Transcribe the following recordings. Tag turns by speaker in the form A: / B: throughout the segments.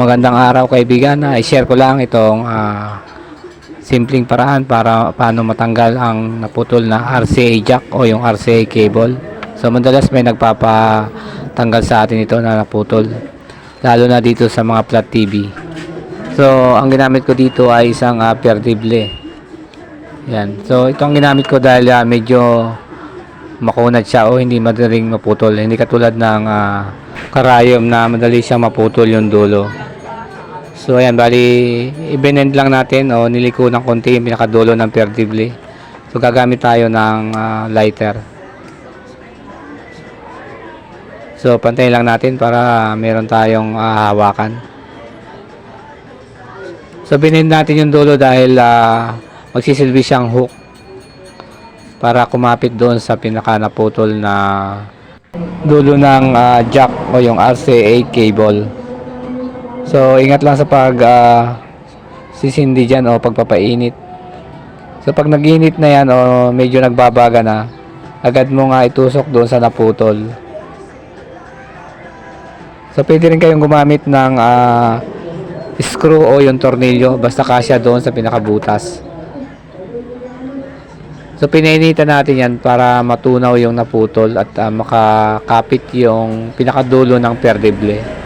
A: Magandang araw kaibigan. na i-share ko lang itong ah, simpleng paraan para paano matanggal ang naputol na RCA jack o yung RCA cable. So madalas may nagpapatanggal sa atin ito na naputol. Lalo na dito sa mga flat TV. So ang ginamit ko dito ay isang uh, perdible. Yan. So ito ang ginamit ko dahil ah, medyo makunat siya o hindi madaling maputol. Hindi katulad ng ah, karayom na madali siyang maputol yung dulo. So ayan, bali i-bend lang natin o niliko ng konti yung pinakadulo ng perdible. So gagamit tayo ng ah, lighter. So pantay lang natin para meron tayong ah, hawakan. So binend natin yung dulo dahil ah, magsisilbi siyang hook para kumapit doon sa pinaka naputol na dulo ng ah, jack o yung RCA cable. So ingat lang sa pag ah, sisindi dyan o pagpapainit. So pag naginit na yan o medyo nagbabaga na, agad mo nga itusok doon sa naputol. So pwede rin kayong gumamit ng ah, screw o yung tornilyo basta kasya doon sa pinakabutas. So pinainitan natin yan para matunaw yung naputol at ah, makakapit yung pinakadulo ng perdible.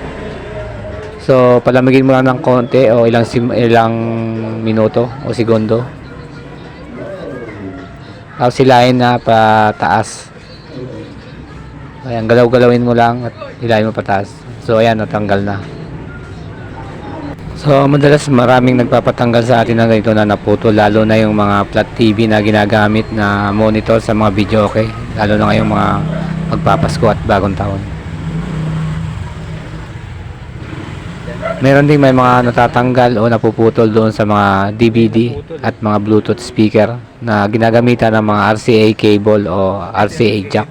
A: So palamigin mo lang ng konti o ilang sim- ilang minuto o segundo. Tapos silahin na pataas. Ayan, galaw-galawin mo lang at hilahin mo pataas. So ayan, natanggal na. So madalas maraming nagpapatanggal sa atin ng ganito na naputol lalo na yung mga flat TV na ginagamit na monitor sa mga video okay. Lalo na ngayong mga magpapasko at bagong taon. Meron ding may mga natatanggal o napuputol doon sa mga DVD at mga Bluetooth speaker na ginagamitan ng mga RCA cable o RCA jack.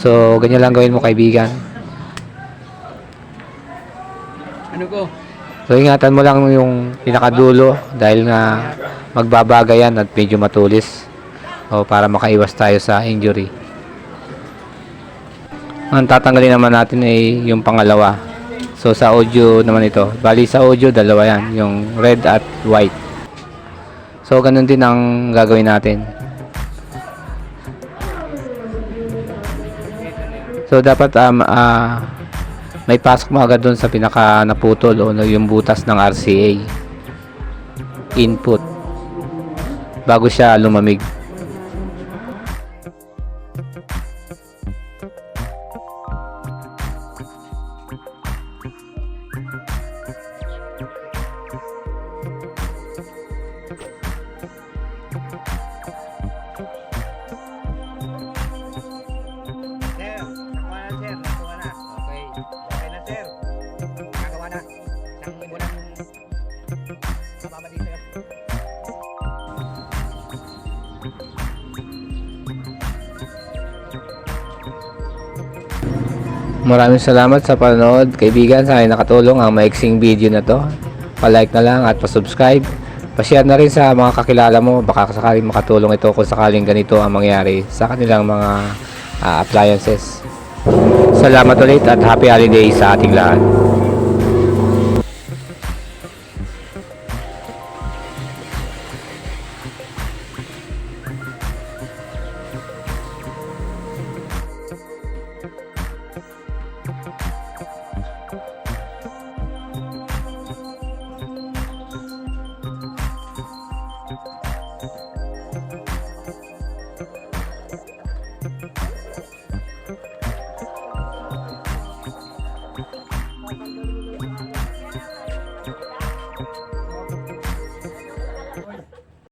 A: So, ganyan lang gawin mo kaibigan.
B: Ano ko?
A: So, ingatan mo lang yung pinakadulo dahil nga magbabaga yan at medyo matulis o para makaiwas tayo sa injury. Ang tatanggalin naman natin ay yung pangalawa. So, sa audio naman ito. Bali sa audio, dalawa yan. Yung red at white. So, ganun din ang gagawin natin. So, dapat um, ah, may pasok mo agad doon sa pinaka naputol o yung butas ng RCA input bago siya lumamig. Maraming salamat sa panonood. Kaibigan, sana nakatulong ang maiksing video na to. Pa-like na lang at pa-subscribe. Pa-share na rin sa mga kakilala mo. Baka sakaling makatulong ito kung sakaling ganito ang mangyari sa kanilang mga ah, appliances. Salamat ulit at happy holidays sa ating lahat.